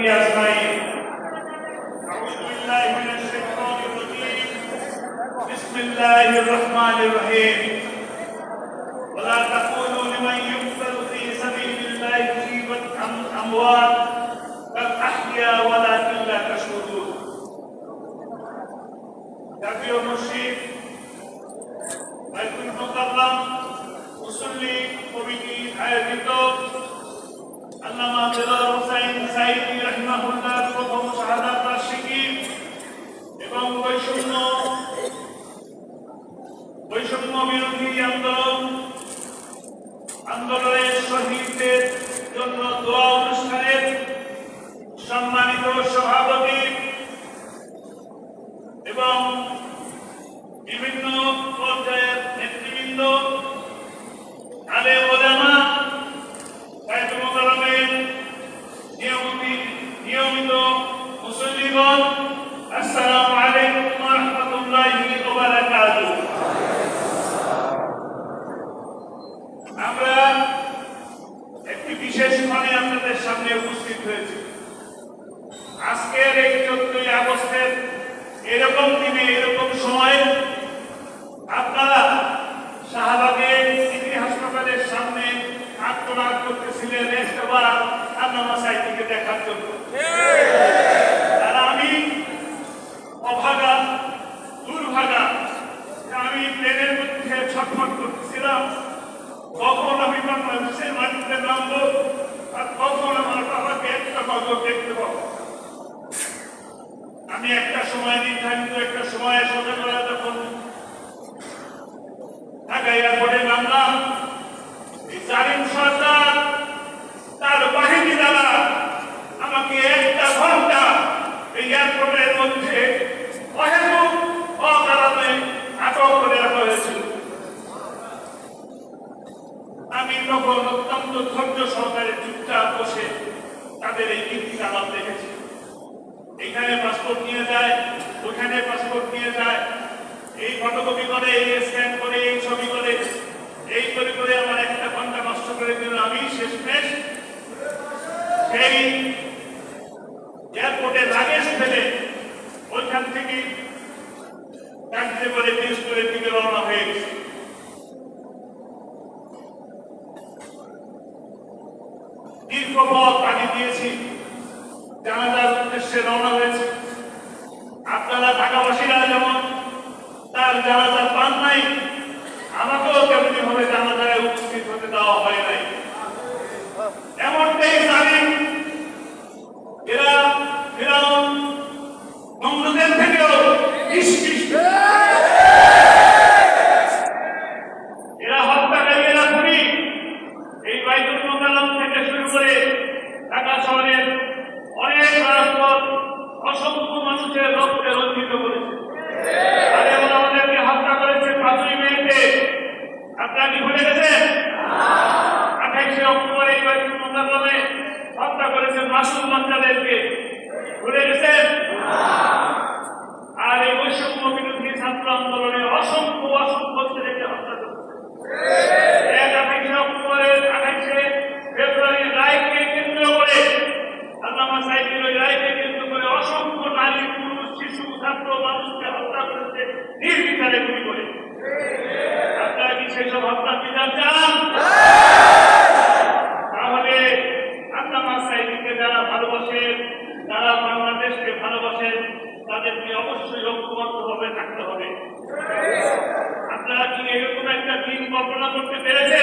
أجمعين أعوذ بالله من الشيطان الرجيم بسم الله الرحمن الرحيم ولا تقولوا لمن يقتل في سبيل الله مصيبة أموات بل أحيا ولكن لا تشهدون জাতীয় মসজিদ বাইতুল মোকাররম মুসল্লি কমিটি আয়োজিত আল্লামা বৈষম্য বিরোধী আন্দোলন আন্দোলনের এরকম দিনে এরকম সময়ে আপনারা শাহবাগের সিটি হাসপাতালের সামনে আত্মনাদ করতেছিলেন একবার আল্লামা সাইদিকে দেখার জন্য। আর আমি অভাগা, দুর্ভাগা আমি ট্রেনের মধ্যে ছটফট করতেছিলাম কখন আমি বাংলাদেশের মাটিতে নামবো আর কখন আমার বাবাকে একটা নজর দেখতে পাবো আমি একটা সময় নির্ধারিত একটা সময়ে সকালবেলা যখন ঢাকা এয়ারপোর্টে নামলাম জালিম সরকার তার বাহিনী দ্বারা আমাকে একটা ঘণ্টা এই এয়ারপোর্টের মধ্যে আমি তখন অত্যন্ত ধৈর্য সহকারে চুপচাপ বসে তাদের এই কীর্তি আলাপ দেখেছি। এখানে পাসপোর্ট নিয়ে যায় ওখানে পাসপোর্ট নিয়ে যায়। এই ফটোকপি করে, এই স্ক্যান করে, এই ছবি করে, এই করে করে আমার একটা ঘণ্টা নষ্ট করে দিল। আমি শেষমেশ সেই এয়ারপোর্টে লাগেজ ফেলে ওইখান থেকে গাড়িতে করে দিনাজপুরের দিকে রওনা হয়ে গেছে। দীর্ঘ পথ আগে দিয়েছি। জানাজার উদ্দেশ্যে রওনা হয়েছে। ঢাকাবাসীরা যেমন তার জানাজা পান নাই, আমাকেও তেমনি ভাবে জানাজায় উপস্থিত হতে দেওয়া হয় নাই। এমনটাই জানি এরা ফেরাউন বঙ্গদের থেকেও বাইতুল হত্যা করেছেন মাসুম বাচ্চাদেরকে। ভুলে গেছেন? আর এই বৈষম্য বিরোধী ছাত্র আন্দোলনে অসংখ্য যারা ভালোবাসেন যারা বাংলাদেশকে ভালোবাসেন, তাদেরকে অবশ্যই ঐক্যবদ্ধভাবে থাকতে হবে। আপনারা কি এরকম একটা দিন কল্পনা করতে পেরেছেন?